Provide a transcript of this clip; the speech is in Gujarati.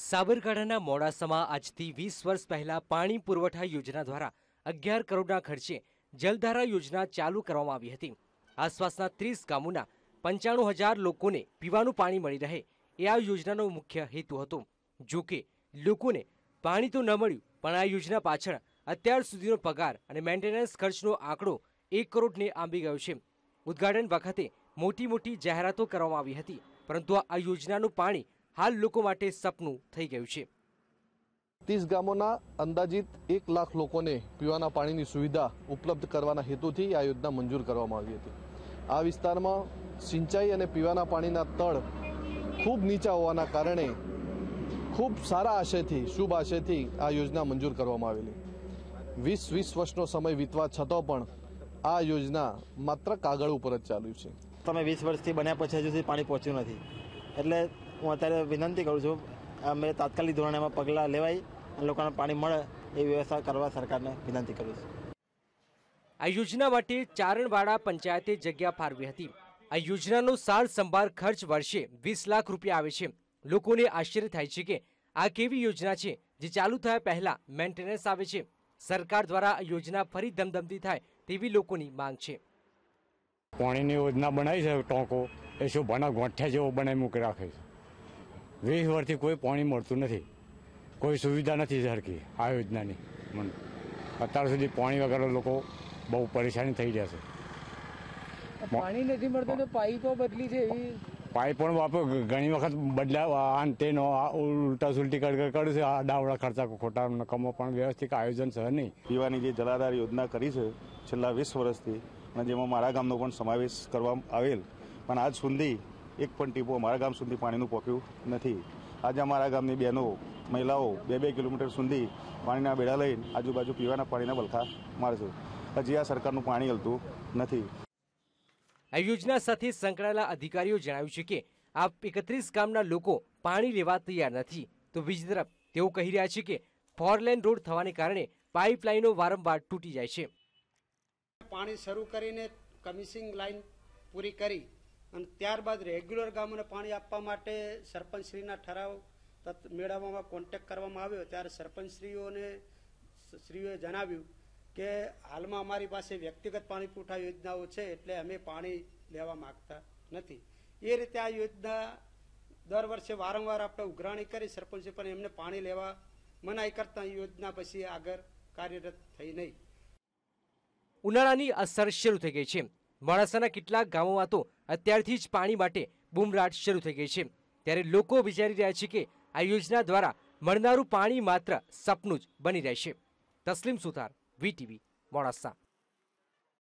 સાબરકાંઠાના મોડાસામાં આજથી વીસ વર્ષ પહેલા પાણી પુરવઠા યોજના દ્વારા અગિયાર કરોડના ખર્ચે જલધારા યોજના ચાલુ કરવામાં આવી હતી. આસપાસના ત્રીસ ગામોના પંચાણું હજાર લોકોને પીવાનું પાણી મળી રહે એ આ યોજનાનો મુખ્ય હેતુ હતો. જો કે લોકોને પાણી તો ન મળ્યું, પણ આ યોજના પાછળ અત્યાર સુધીનો પગાર અને મેન્ટેનન્સ ખર્ચનો આંકડો એક કરોડને આંબી ગયો છે. ઉદ્ઘાટન વખતે મોટી મોટી જાહેરાતો કરવામાં આવી હતી, પરંતુ આ યોજનાનું પાણી હાલ લોકો માટે સપનું થઈ ગયું છે. ત્રીસ ગામોના અંદાજિત એક લાખ લોકોને પીવાના પાણીની સુવિધા ઉપલબ્ધ કરવાના હેતુથી આ યોજના મંજૂર કરવામાં આવી હતી. આ વિસ્તારમાં સિંચાઈ અને પીવાના પાણીના તળ ખૂબ નીચા હોવાના કારણે ખૂબ સારા આશયથી શુભ આશયથી આ યોજના મંજૂર કરવામાં આવેલી. વીસ વીસ વર્ષનો સમય વીતવા છતાં પણ આ યોજના માત્ર કાગળ ઉપર જ ચાલુ છે. તમે વીસ વર્ષથી બન્યા પછી હજુ સુધી પાણી પહોંચ્યું નથી. એટલે હું અત્યારે વિનંતી કરું છું અમે તાત્કાલિક ધોરણે એમાં પગલાં લેવાય અને લોકોને પાણી મળે એ વ્યવસ્થા કરવા સરકારને વિનંતી કરું છું. આ યોજના માટે ચારણવાડા પંચાયતે જગ્યા ફાળવી હતી. આ યોજનાનો સાર સંભાળ ખર્ચ વર્ષે વીસ લાખ રૂપિયા આવે છે. લોકોને આશ્ચર્ય થાય છે કે આ કેવી યોજના છે જે ચાલુ થયા પહેલા મેન્ટેનન્સ આવે છે. સરકાર દ્વારા આ યોજના ફરી ધમધમતી થાય તેવી લોકોની માંગ છે. પાણીની યોજના બનાવી છે ટોંકો એ શું ભણા ગોઠિયા જેવો બનાવી મૂકી રાખે છે. વીસ વર્ષથી કોઈ પાણી મળતું નથી. કોઈ સુવિધા નથી સરખી આ યોજનાની મને અત્યાર સુધી પાણી વગર લોકો બહુ પરેશાની થઈ રહ્યા છે. પાણી નથી મળતું તો પાઇપો બદલી છે એવી. પાઇપ પણ વાપર ઘણી વખત બદલાવ આન તેનો આ ઉલટા સુલટી કડ કર્યું છે આ ડાવડા ખર્ચા ખોટા નકમો પણ વ્યવસ્થિત આયોજન છે નહીં. પીવાની જે જલાધાર યોજના કરી છે છેલ્લા વીસ વર્ષથી અને જેમાં મારા ગામનો પણ સમાવેશ કરવામાં આવેલ. પણ આજ સુધી એક પણ ટીપો અમારા ગામ સુધી પાણીનું પહોંચ્યું નથી. આજે અમારા ગામની બહેનો મહિલાઓ બે બે કિલોમીટર સુધી પાણીના બેડા લઈને આજુબાજુ પીવાના પાણીના બલખા મારશે. હજી આ સરકારનું પાણી હલતું નથી. આ યોજના સાથે સંકળાયેલા અધિકારીઓ જણાવ્યું છે કે આ એકત્રીસ ગામના લોકો પાણી લેવા તૈયાર નથી. તો બીજી તરફ તેઓ કહી રહ્યા છે કે ફોરલેન રોડ થવાને કારણે પાઇપલાઇનો વારંવાર તૂટી જાય છે. પાણી શરૂ કરીને કમિશિંગ લાઈન પૂરી કરી અને ત્યારબાદ રેગ્યુલર ગામોને પાણી આપવા માટે સરપંચશ્રીના ઠરાવ મેળવવામાં કોન્ટેક કરવામાં આવ્યો. ત્યારે સરપંચશ્રીઓને શ્રીઓએ જણાવ્યું કે હાલમાં અમારી પાસે વ્યક્તિગત પાણી પુરવઠા યોજનાઓ છે એટલે અમે પાણી લેવા માંગતા નથી. એ રીતે આ યોજના દર વર્ષે વારંવાર આપણે ઉઘરાણી કરી સરપંચે પણ એમને પાણી લેવા મનાઈ કરતા યોજના પછી આગળ કાર્યરત થઈ નહીં. ઉનાળાની અસર શરૂ થઈ ગઈ છે. મોડાસાના કેટલાક ગામોમાં તો અત્યારથી જ પાણી માટે બૂમરાટ શરૂ થઈ ગઈ છે. ત્યારે લોકો વિચારી રહ્યા છે કે આ યોજના દ્વારા મળનારું પાણી માત્ર સપનું જ બની રહેશે. તસ્લીમ સુથાર, વીટીવી, મોડાસા.